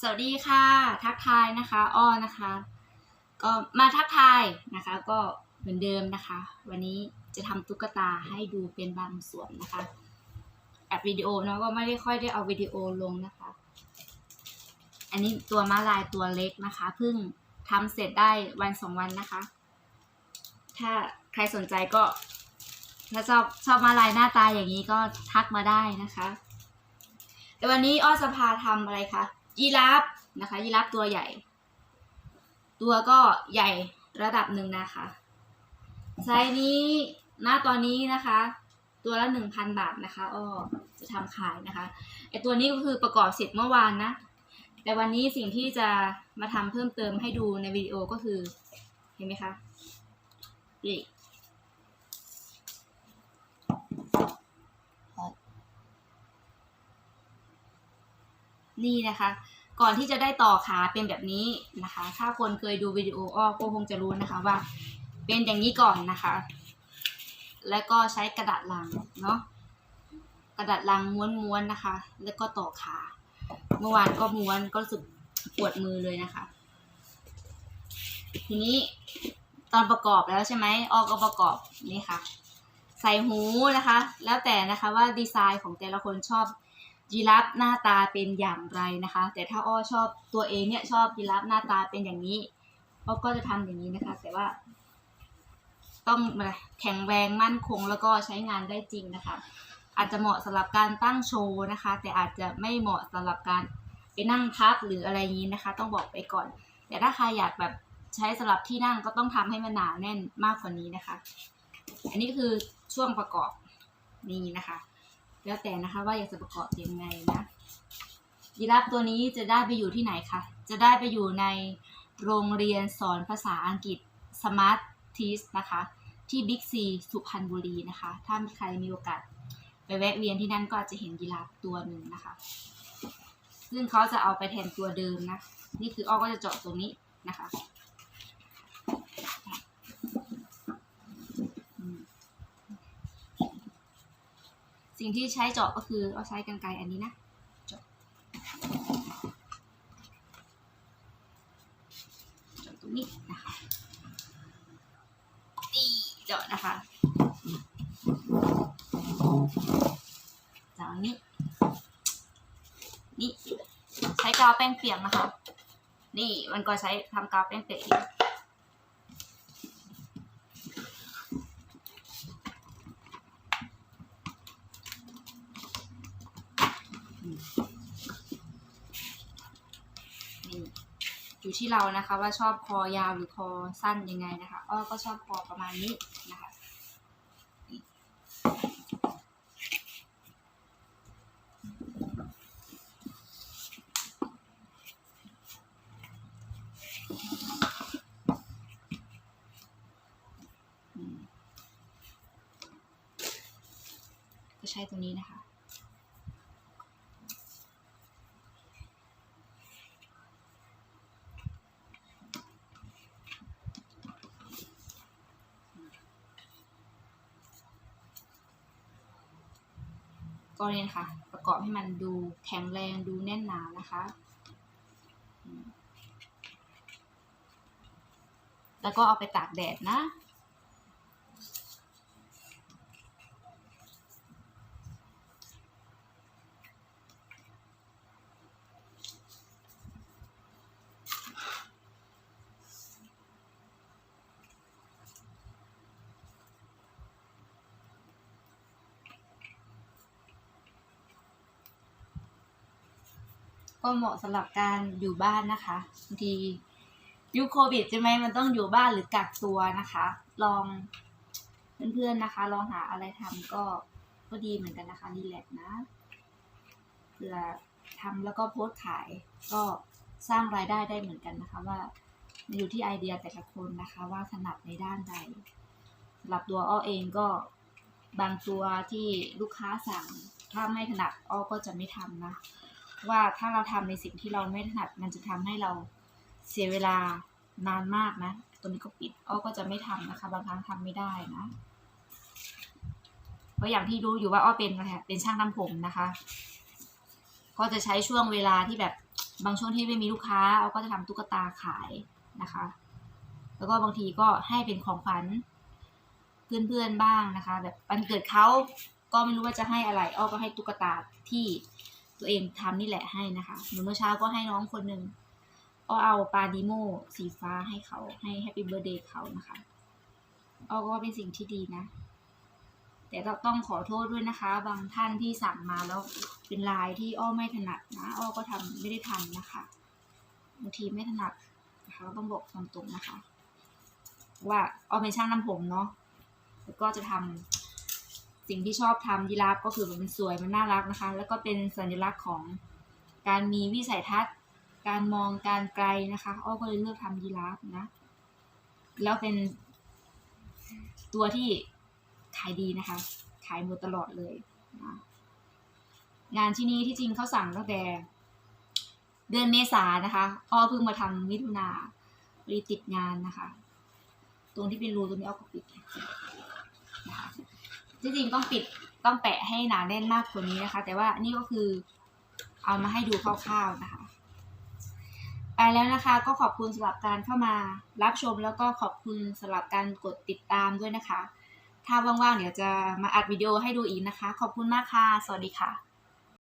สวัสดีค่ะ ทักทายนะคะอ้อนะคะ ก็มาทักทายนะคะ ก็เหมือนเดิมนะคะ วันนี้จะทำตุ๊กตาให้ดูเป็นบางส่วนนะคะแอัดวิดีโอเนาะก็ไม่ได้ค่อยได้เอาวิดีโอลงนะคะ อันนี้ตัวม้าลายตัวเล็กนะคะเพิ่งทำเสร็จได้วันสองวันนะคะ ถ้าใครสนใจก็ ถ้าชอบชอบม้าลายหน้าตาอย่างนี้ก็ทักมาได้นะคะ แต่วันนี้อ้อจะพาทำอะไรคะ ยีราฟนะคะยีราฟตัวใหญ่ ตัวก็ใหญ่ระดับหนึ่งนะคะไซส์นี้ณตอนนี้นะคะ ตัวละหนึ่งพันบาทนะคะอ้อจะทำขายนะคะไอตัวนี้ก็คือประกอบเสร็จเมื่อวานนะ แต่วันนี้สิ่งที่จะมาทำเพิ่มเติมให้ดูในวิดีโอก็คือ เห็นไหมคะนี่นี่นะคะ ก่อนที่จะได้ต่อขาเป็นแบบนี้นะคะ ถ้าคนเคยดูวิดีโออ้อก็คงจะรู้นะคะว่า เป็นอย่างนี้ก่อนนะคะ แล้วก็ใช้กระดาษลังเนาะกระดาษลังม้วนๆนะคะ แล้วก็ต่อขา เมื่อวานก็ม้วนก็รู้สึกปวดมือเลยนะคะ ทีนี้ตอนประกอบแล้วใช่ไหมอ้อก็ประกอบนี่ค่ะ ใส่หูนะคะ แล้วแต่นะคะว่าดีไซน์ของแต่ละคนชอบ ยีราฟหน้าตาเป็นอย่างไรนะคะ แต่ถ้าอ้อชอบตัวเองเนี่ยชอบยีราฟหน้าตาเป็นอย่างนี้อ้อก็จะทำอย่างนี้นะคะ แต่ว่า ต้องแข็งแรงมั่นคงแล้วก็ใช้งานได้จริงนะคะ อาจจะเหมาะสำหรับการตั้งโชว์นะคะ แต่อาจจะไม่เหมาะสำหรับการไปนั่งพักหรืออะไรนี้นะคะ ต้องบอกไปก่อน แต่ถ้าใครอยากแบบใช้สำหรับที่นั่งก็ต้องทำให้มันหนาแน่นมากกว่านี้นะคะ อันนี้คือช่วงประกอบนี่นะคะ แล้วแต่นะคะว่าอยากจะประกอบยังไงนะยีราฟตัวนี้จะได้ไปอยู่ที่ไหนคะ จะได้ไปอยู่ในโรงเรียนสอนภาษาอังกฤษ Smart t e a c h นะคะ ที่บิ๊กซีสุพรรณบุรีนะคะ ถ้ามีใครมีโอกาสไปแวะเวียนที่นั่นก็อาจจะเห็นยีราฟตัวหนึ่งนะคะ ซึ่งเขาจะเอาไปแทนตัวเดิมนะ นี่คืออ้อก็จะเจาะตรงนี้นะคะ สิ่งที่ใช้เจาะก็คือเอาใช้กรรไกรอันนี้นะเจาะเจาะตรงนี้นะคะนี่เจาะนะคะจาะอันนี้นี่ใช้กาวแป้งเปียกนะคะ นี่มันก็ใช้ทำกาวแป้งเปียกอีก อยู่ที่เรานะคะ ว่าชอบคอยาวหรือคอสั้นยังไงนะคะอ้อก็ชอบคอประมาณนี้นะคะก็ใช้ตัวนี้นะคะ ก็เนี่ยค่ะ ประกอบให้มันดูแข็งแรงดูแน่นหนานะคะ แล้วก็เอาไปตากแดดนะ ก็เหมาะสำหรับการอยู่บ้านนะคะบางทียุคโควิดใช่ไหมมันต้องอยู่บ้านหรือกักตัวนะคะ ลองเพื่อนๆนะคะ ลองหาอะไรทำก็ก็ดีเหมือนกันนะคะรีแลกนะเผื่อทำแล้วก็โพสต์ขาย ก็สร้างรายได้ได้เหมือนกันนะคะว่ามันอยู่ที่ไอเดียแต่ละคนนะคะ ว่าถนัดในด้านใดสำหรับตัวอ้อเองก็บางตัวที่ลูกค้าสั่ง ถ้าไม่ถนัดอ้อก็จะไม่ทำนะ ว่าถ้าเราทำในสิ่งที่เราไม่ถนัด มันจะทำให้เราเสียเวลานานมากนะ ตัวนี้ก็ปิดอ้อก็จะไม่ทำนะคะ บางครั้งทำไม่ได้นะเพราะอย่างที่รู้อยู่ว่าอ้อเป็นอะไรเป็นช่างทำผมนะคะ ก็จะใช้ช่วงเวลาที่แบบบางช่วงที่ไม่มีลูกค้าเราก็จะทำตุ๊กตาขายนะคะ แล้วก็บางทีก็ให้เป็นของขวัญเพื่อนๆบ้างนะคะ แบบวันเกิดเขาก็ไม่รู้ว่าจะให้อะไรอ้อก็ให้ตุ๊กตาที่ ตัวเองทำนี่แหละให้นะคะเหมือนเมื่อเช้าก็ให้น้องคนหนึ่งอ้อเอาปลาดิโมสีฟ้าให้เขาให้แฮปปี้เบ t ร์เดย์เขานะคะอ้อก็ว่าเป็นสิ่งที่ดีนะ แต่ต้องขอโทษด้วยนะคะ บางท่านที่สั่งมาแล้วเป็นลายที่อ้อไม่ถนัดนะอ้อก็ทำไม่ได้ทำนะคะบางทีไม่ถนัดนะคะต้องบอกความตรงนะคะ ว่าอ้อเป็นช่างน้ำผมเนาะแล้วก็จะทำ สิ่งที่ชอบทำยีราฟก็คือมันสวยมันน่ารักนะคะ แล้วก็เป็นสัญลักษณ์ของการมีวิสัยทัศน์ การมองการไกลนะคะอ้อก็เลยเลือกทำยีราฟนะ แล้วเป็นตัวที่ขายดีนะคะ ขายหมดตลอดเลยนะงานที่นี้ที่จริงเขาสั่งตั้งแต่เดือนเมษานะคะอ้อเพิ่งมาทำมิถุนารีติดงานนะคะ ตรงที่เป็นรูตรงนี้อ้อก็ปิดนะคะ ที่จริงต้องปิดต้องแปะให้หนาแน่นมากกว่านี้นะคะ แต่ว่านี่ก็คือเอามาให้ดูคร่าวๆนะคะ ไปแล้วนะคะก็ขอบคุณสำหรับการเข้ามารับชมแล้วก็ขอบคุณสำหรับการกดติดตามด้วยนะคะ ถ้าว่างๆเดี๋ยวจะมาอัดวิดีโอให้ดูอีกนะคะ ขอบคุณมากค่ะ สวัสดีค่ะ